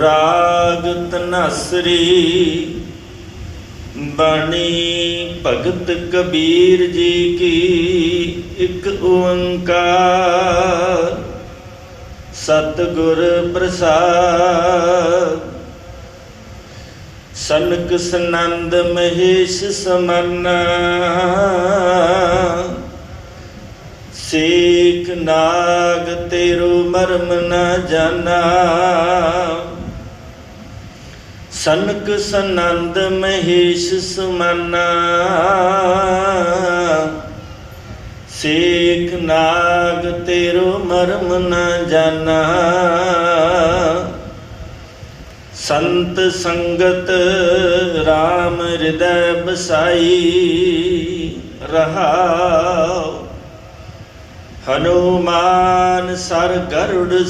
ਰਾਗ ਤਨਸਰੀ ਬਾਣੀ ਭਗਤ ਕਬੀਰ ਜੀ ਕੀ ਇੱਕ ਓੰਕਾਰ। ਸਤਿਗੁਰ ਪ੍ਰਸਾਦ। ਸਨਕ ਸਨੰਦ ਮਹੇਸ਼ ਸਮਰਨਾ ਸੇਖ ਨਾਗ ਤੇਰੂ ਮਰਮ ਨ ਜਾਣਾ ਸਨਕ ਸਨੰਦ ਮਹੇਸ਼ ਸੁਮਨਾ। ਸੇਖ ਨਾਗ ਤੇਰੋ ਮਰਮ ਨ ਜਾਣਾ ਸੰਤ ਸੰਗਤ RAM ਹਿਰਦੈ ਬਸਾਈ ਰਹਾਉ ਹਨੂਮਾਨ ਸਰ ਗਰੁੜ